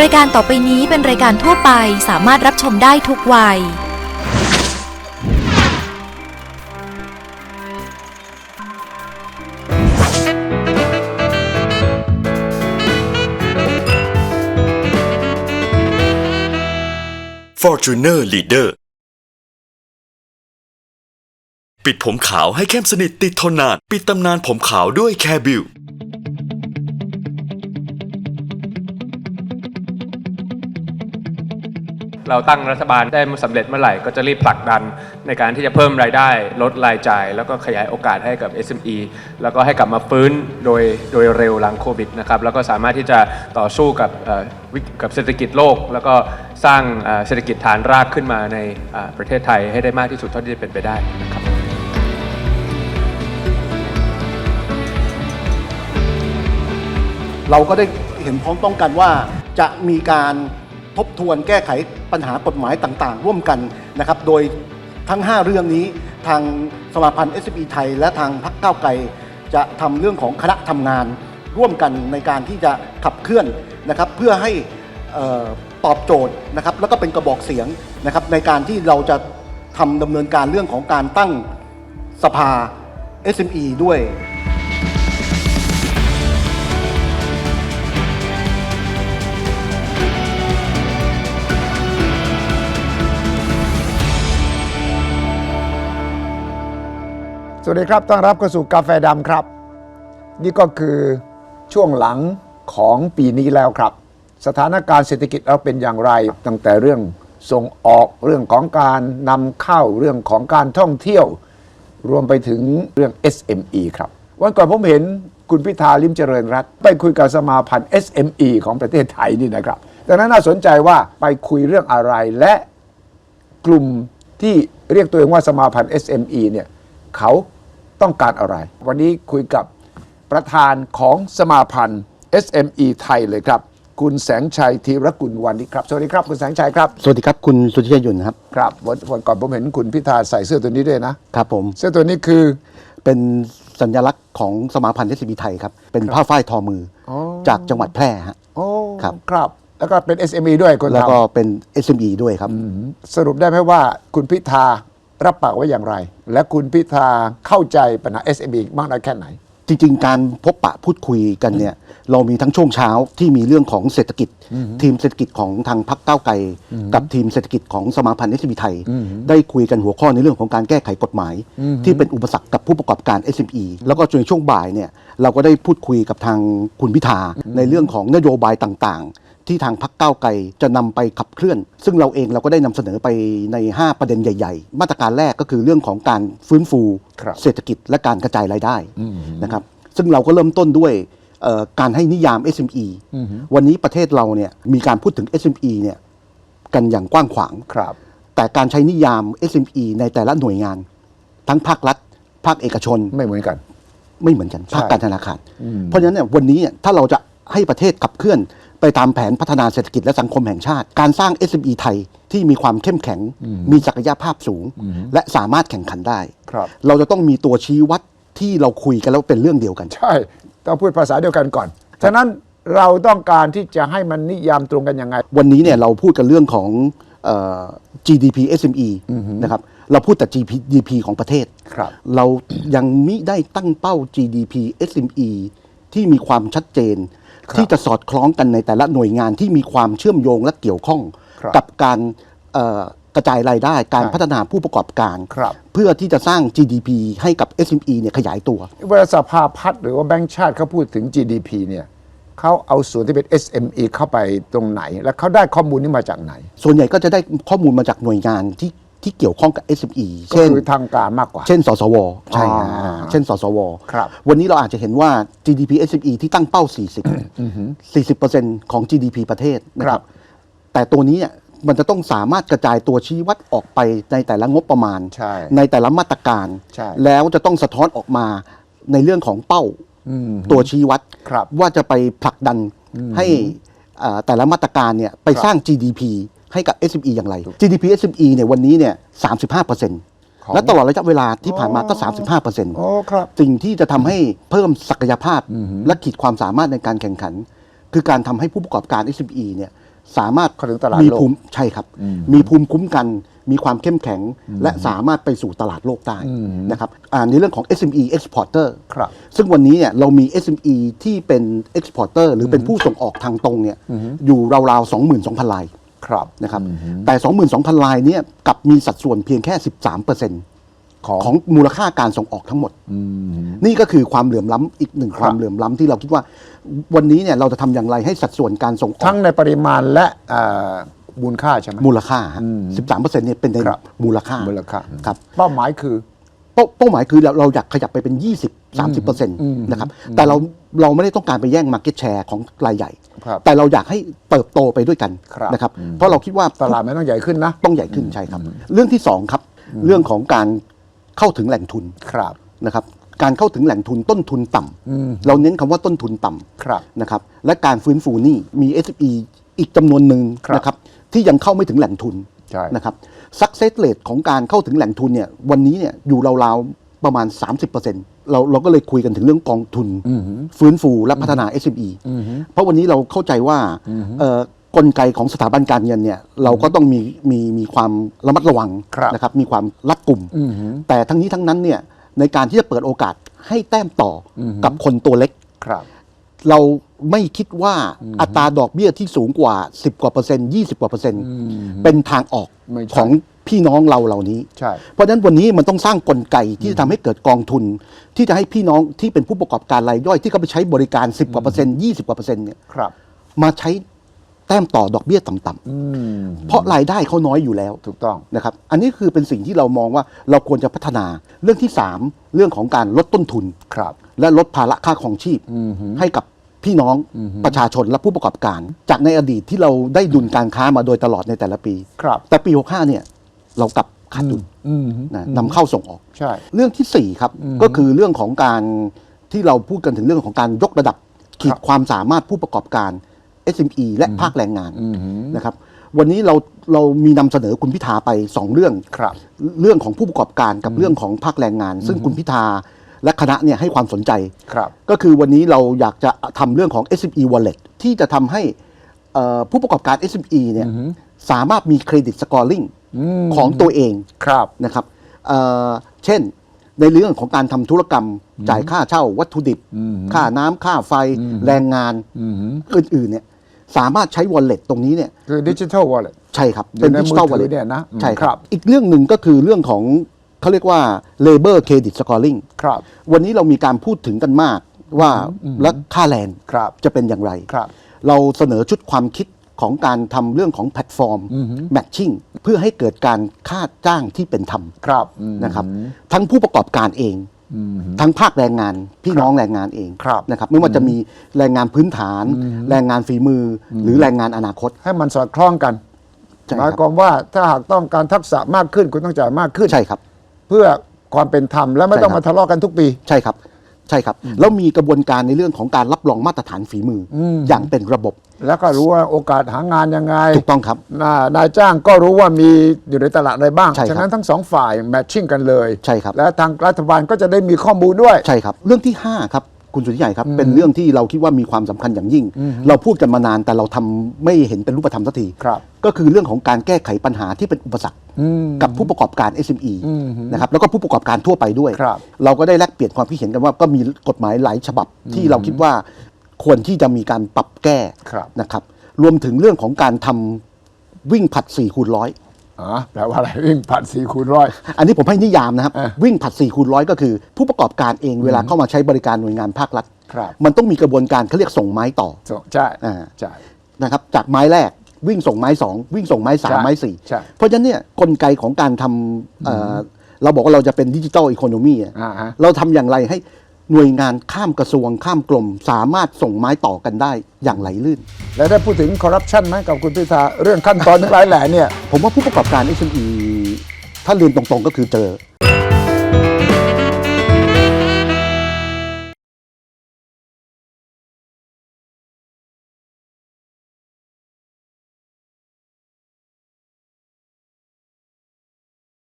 รายการต่อไปนี้เป็นรายการทั่วไปสามารถรับชมได้ทุกวัย Fortuner Leader ปิดผมขาวให้เข้มสนิทติดทนนาน ปิดตำนานผมขาวด้วยแคบิว เราตั้งรัฐบาลได้สำเร็จเมื่อไหร่ก็จะรีบผลักดันในการที่จะเพิ่มรายได้ ลดรายจ่าย แล้วก็ขยายโอกาสให้กับ SME แล้วก็ให้กลับมาฟื้นโดยโดยเร็วหลังโควิดนะครับแล้วก็สามารถที่จะต่อสู้กับกับเศรษฐกิจโลก แล้วก็สร้างเศรษฐกิจฐานรากขึ้นมาในประเทศไทยให้ได้มากที่สุดเท่าที่จะเป็นไปได้นะครับเราก็ได้เห็นพร้อมต้องกันว่าจะมีการ บทวนแก้ไขปัญหากฎหมายต่างๆ ร่วมกันนะครับ โดยทั้ง 5 เรื่องนี้ทางสมาพันธ์ s อ p ไทย และทางพรรคก้าวไกล จะทำเรื่องของคณะทำงาน ร่วมกันในการที่จะขับเคลื่อนนะครับ เพื่อให้ออตอบโจทย์นะครับ แล้วก็เป็นกระบอกเสียงนะครับ ในการที่เราจะทำดำเนินการเรื่องของการตั้งสภา SME ด้วย วัสดีครับต้อนรับเข้าสู่กาแฟดำครับ นี่ก็คือช่วงหลังของปีนี้แล้วครับ สถานการณ์เศรษฐกิจเราเป็นอย่างไร ตั้งแต่เรื่องส่งออกเรื่องของการนำเข้าเรื่องของการท่องเที่ยว รวมไปถึงเรื่อง SME ครับ วันก่อนผมเห็นคุณพิธาลิมเจริญรัตไปคุยกับสมาพันธ์ SME ของประเทศไทยนี่นะครับดังนั้นน่าสนใจว่าไปคุยเรื่องอะไรและกลุ่มที่เรียกตัวเองว่าสมาพันธ์ SME เนี่ยเขา ต้องการอะไร วันนี้คุยกับประธานของสมาพันธ์ SME ไทยเลยครับ คุณแสงชัยธีรกุลวันนี้ครับ สวัสดีครับ คุณแสงชัยครับ สวัสดีครับคุณสุทธิชัยหยุ่นครับ ครับวันวันก่อนผมเห็นคุณพิธาใส่เสื้อตัวนี้ด้วยนะครับผม เสื้อตัวนี้คือเป็นสัญลักษณ์ของสมาพันธ์เอสบีไทยครับ เป็นผ้าฝ้ายทอมือออจากจังหวัดแพร่ฮะโอ้ครับครับ แล้วก็เป็น SME ด้วยคนแล้วก็ทำเป็น SME ด้วยครับ สรุปได้ไหมว่าคุณพิธา รับปากไว้อย่างไร และคุณพิธาเข้าใจปัญหา SME มากน้อยแค่ไหน จริง ๆ การพบปะพูดคุยกันเนี่ยเรามีทั้งช่วงเช้าที่มีเรื่องของเศรษฐกิจ ทีมเศรษฐกิจของทางพรรคก้าวไกล กับทีมเศรษฐกิจของสมาพันธ์เอสบีไทย ได้คุยกันหัวข้อในเรื่องของการแก้ไขกฎหมาย ที่เป็นอุปสรรคกับผู้ประกอบการ SME แล้วก็ในช่วงบ่ายเนี่ยเราก็ได้พูดคุยกับทางคุณพิธาในเรื่องของนโยบายต่างๆ ที่ทางพรรคก้าวไกลจะนำไปขับเคลื่อน ซึ่งเราเองเราก็ได้นำเสนอไปใน 5 ประเด็นใหญ่ ๆ มาตรการแรกก็คือเรื่องของการฟื้นฟูครับเศรษฐกิจและการกระจายรายได้นะครับซึ่งเราก็เริ่มต้นด้วยเอ่อการให้นิยาม SME วันนี้ประเทศเราเนี่ยมีการพูดถึง SME เนี่ยกันอย่างกว้างขวางครับแต่การใช้นิยาม SME ในแต่ละหน่วยงาน ทั้งภาครัฐ ภาคเอกชนไม่เหมือนกัน ไม่เหมือนกัน ภาคใช่การธนาคาร เพราะฉะนั้นเนี่ยวันนี้เนี่ยถ้าเราจะให้ประเทศขับเคลื่อน ไปตามแผนพัฒนาเศรษฐกิจและสังคมแห่งชาติ การสร้าง SME ไทยที่มีความเข้มแข็ง มีศักยภาพสูง และสามารถแข่งขันได้ ครับ เราจะต้องมีตัวชี้วัดที่เราคุยกันแล้วเป็นเรื่องเดียวกัน ใช่ ต้องพูดภาษาเดียวกันก่อน ฉะนั้นเราต้องการที่จะให้มันนิยามตรงกันยังไง วันนี้เนี่ยเราพูดกันเรื่องของเอ่อ GDP SME นะครับเราพูดแต่ GDP ของประเทศ ครับ เรายังมิได้ตั้งเป้า GDP SME ที่มีความชัดเจนครับ ที่จะสอดคล้องกันในแต่ละหน่วยงานที่มีความเชื่อมโยงและเกี่ยวข้องครับกับการเอ่อกระจายรายได้การใช่พัฒนาผู้ประกอบการครับเพื่อที่จะสร้าง GDP ให้กับ SME เนี่ยขยายตัวเวลาสภาพัฒน์หรือว่าแบงก์ชาติเขาพูดถึง GDP เนี่ยเขาเอาส่วนที่เป็น SME เข้าไปตรงไหน แล้วเขาได้ข้อมูลนี้มาจากไหน ส่วนใหญ่ก็จะได้ข้อมูลมาจากหน่วยงานที่ ที่เกี่ยวข้องกับ SME ก็เช่น คือทางการมากกว่า เช่น สสว ใช่ฮะอ่าเช่น สสว ครับวันนี้เราอาจจะเห็นว่า GDP SME ที่ตั้งเป้า 40 40%ของ GDP ประเทศนะคครัรับ บ แต่ตัวนี้เนี่ยมันจะต้องสามารถกระจายตัวชี้วัดออกไปในแต่ละงบประมาณใช่แต่ละมาตรการ ใช่แล้วจะต้องสะท้อนออกมาในเรื่องของเป้าอืมตัวชี้วัด ครับว่าจะไปผลักดันให้เอ่อแต่ละมาตรการเนี่ยไปครับสร้าง GDP ให้กับ SME อย่างไร GDP SME เนี่ยวันนี้เนี่ย35%และตลอดระยะเวลาที่ผ่านมาก็ 35%โอ้ครับ สิ่งที่จะทำให้เพิ่มศักยภาพและขีดความสามารถในการแข่งขัน คือการทำให้ผู้ประกอบการ SME เนี่ยสามารถเข้าถึงตลาดมีโลก ภูมิใช่ครับอืมมีภูมิคุ้มกัน มีความเข้มแข็ง และสามารถไปสู่ตลาดโลกได้อืมนะครับอ่าในเรื่องของ SME exporter ครับซึ่งวันนี้เนี่ยเรามี SME ที่เป็น exporter หรือเป็นผู้ส่งออกทางตรงเนี่ยอยู่ราวๆ22,000 ลาย ครับนะครับแต่ 22,000 ลายเนี่ยกลับมีสัดส่วนเพียงแค่ 13%ของของมูลค่าการส่งออกทั้งหมดอืมนี่ก็คือความเหลื่อมล้ำอีกหนึ่งครับความเหลื่อมล้ำที่เราคิดว่าวันนี้เนี่ยเราจะทำอย่างไรให้สัดส่วนการส่งออกทั้งในปริมาณและเอ่อมูลค่าใช่ไหมมูลค่าฮะอืม13%เนี่ยเป็นในครับมูลค่ามูลค่าครับเป้าหมายคือ เป้าเป้าหมายคือเราเราอยากขยับไปเป็น 20 30%นะครับแต่เราเราไม่ได้ต้องการไปแย่ง Market Share ของรายใหญ่ ครับแต่เราอยากให้เติบโตไปด้วยกันครับ นะครับเพราะเราคิดว่า ตลาดไม่ต้องใหญ่ขึ้นนะ ต้องใหญ่ขึ้นใช่ครับ เรื่องที่สองครับ เรื่องของการเข้าถึงแหล่งทุนครับ นะครับ การเข้าถึงแหล่งทุนต้นทุนต่ำอืม เราเน้นคำว่าต้นทุนต่ำครับ นะครับ และการฟื้นฟูหนี้มี SME อีกจำนวนหนึ่งครับนะครับ ที่ยังเข้าไม่ถึงแหล่งทุนใช่ นะครับ success rate ของการเข้าถึงแหล่งทุนเนี่ยวันนี้เนี่ยอยู่ราวๆประมาณ 30%เราเราก็เลยคุยกันถึงเรื่องกองทุน ฟื้นฟูและพัฒนา SME เพราะวันนี้เราเข้าใจว่าเอ่อกลไกของสถาบันการเงินเนี่ยเราก็ต้องมีมีมีความระมัดระวังครับนะครับมีความรัดกุมอือหือแต่ทั้งนี้ทั้งนั้นเนี่ยในการที่จะเปิดโอกาสให้แต้มต่ออกับคนตัวเล็กครับ เราไม่คิดว่าอัตราดอกเบี้ยที่สูงกว่า 10 กว่าเปอร์เซ็นต์20 กว่าเปอร์เซ็นต์เป็นทางออกไม่ใช่ของพี่น้องเราเหล่านี้ ใช่ เพราะฉะนั้นวันนี้มันต้องสร้างกลไกที่จะทำให้เกิดกองทุน ที่จะให้พี่น้องที่เป็นผู้ประกอบการรายย่อยที่เขาไปใช้บริการ 10 กว่าเปอร์เซ็นต์20 กว่าเปอร์เซ็นต์เนี่ยครับ มาใช้แต้มต่อดอกเบี้ยต่ำอืมๆเพราะรายได้เขาน้อยอยู่แล้ว ถูกต้อง นะครับ อันนี้คือเป็นสิ่งที่เรามองว่าเราควรจะพัฒนาเรื่องที่ 3 เรื่องของการลดต้นทุน ครับ และลดภาระค่าของชีพอือหือให้กับ พี่น้องอือหือประชาชนและผู้ประกอบการ จากในอดีตที่เราได้ดุลการค้ามาโดยตลอดในแต่ละปี ครับ แต่ปี 65 เนี่ย เรากลับขาดดุลอืมนะนำเข้าส่งออก ใช่ เรื่องที่ 4 ครับอือหือก็คือเรื่องของการที่เราพูดกันถึงเรื่องของการยกระดับขีครัดบความสามารถผู้ประกอบการ SME และภาคแรงงานอือหือนะครับ วันนี้เราเรามีนำเสนอคุณพิธาไป 2 เรื่องครับเรื่องของผู้ประกอบการกับเรื่องของภาคแรงงาน ซึ่งคุณพิธา และคณะเนี่ยให้ความสนใจ ครับก็คือวันนี้เราอยากจะทำเรื่องของ SME Wallet ที่จะทำให้เอ่อผู้ประกอบการ SME เนี่ยสามารถมีเครดิตสกอร์ลิงอืมของตัวเอง ครับ นะครับเอ่อเช่น ในเรื่องของการทำธุรกรรมจ่ายค่าเช่าวัตถุดิบอืมค่าน้ำค่าไฟ แรงงานอืมอื่นๆเนี่ยสามารถใช้ Wallet ตรงนี้เนี่ย คือดิจิทัลวอลเล็ต ใช่ครับอยู่เป็นในดิจิตอลมือถือ Wallet เนี่ยนะอืมใช่คครัรับ บ อีกเรื่องหนึ่งก็คือเรื่องของ เขาเรียกว่า Labor Credit Scoring ครับ วันนี้เรามีการพูดถึงกันมากว่าและค่าแรงครับจะเป็นอย่างไรครับเราเสนอชุดความคิดของการทำเรื่องของแพลตฟอร์ม matching เพื่อให้เกิดการค่าจ้างที่เป็นธรรมครับอืมนะครับ ทั้งผู้ประกอบการเองอืมทั้งภาคแรงงานพี่น้องแรงงานเองครับนะครับไม่ว่าจะมีแรงงานพื้นฐาน แรงงานฝีมืออหรือแรงงานอนาคต ให้มันสอดคล้องกันใช่หมายครับความว่าถ้าหากต้องการทักษะมากขึ้นคุณต้องจ่ายมากขึ้นใช่ครับ เพื่อความเป็นธรรมและไม่ใช่ต้องครับมาทะเลาะกันทุกปี ใช่ครับ ใช่ครับ แล้วมีกระบวนการในเรื่องของการรับรองมาตรฐานฝีมืออมอย่างเป็นระบบ แล้วก็รู้ว่าโอกาสหางานยังไงถูกต้องครับนานายจ้างก็รู้ว่ามีอยู่ในตลาดอะไรบ้าง ใช่ครับ ฉะนั้นทั้งสองฝ่ายแมทชิ่งกันเลย ใช่ครับ และทางรัฐบาลก็จะได้มีข้อมูลด้วย ใช่ครับ เรื่องที่ 5 ครับ คุณสุทธิใหญ่ครับ เป็นเรื่องที่เราคิดว่ามีความสำคัญอย่างยิ่ง เราพูดกันมานานแต่เราทำไม่เห็นเป็นรูปธรรมสักทีครับก็คือเรื่องของการแก้ไขปัญหาที่เป็นอุปสรรคอืมกับผู้ประกอบการ SME อืมนะครับแล้วก็ผู้ประกอบการทั่วไปด้วยครับเราก็ได้แลกเปลี่ยนความคิดเห็นกันว่าก็มีกฎหมายหลายฉบับที่เราคิดว่าควรที่จะมีการปรับแก้ครับนะครับ รวมถึงเรื่องของการทำวิ่งผัด4คูณร้อย อ๋อแปลว่าอะไรวิ่งผ่านสี่คูณร้อย อันนี้ผมให้นิยามนะครับอะวิ่งผัด4คูณร้อยก็คือ ผู้ประกอบการเองเวลาเข้ามาใช้บริการหน่วยงานภาครัฐ ครับ มันต้องมีกระบวนการเขาเรียกส่งไม้ต่อใช่อ่าใช่นะครับจากไม้แรกวิ่งส่งไม้สองวิ่งส่งไม้สามใช่ไม้สี่ใช่เพราะฉะนั้นเนี่ยกลไกของการทำเอ่อเราบอกว่าเราจะเป็นดิจิ t a ลอีโคโนมีอ่าฮะเราทำอย่างไรให้ หน่วยงานข้ามกระทรวงข้ามกรมสามารถส่งไม้ต่อกันได้อย่างไหลลื่น แล้วได้พูดถึงคอร์รัปชันไหมกับคุณพิธาเรื่องขั้นตอนทั้งหลายแหล่เนี่ย ผมว่าผู้ประกอบการ SME ถ้าเรียนตรงๆก็คือเจอ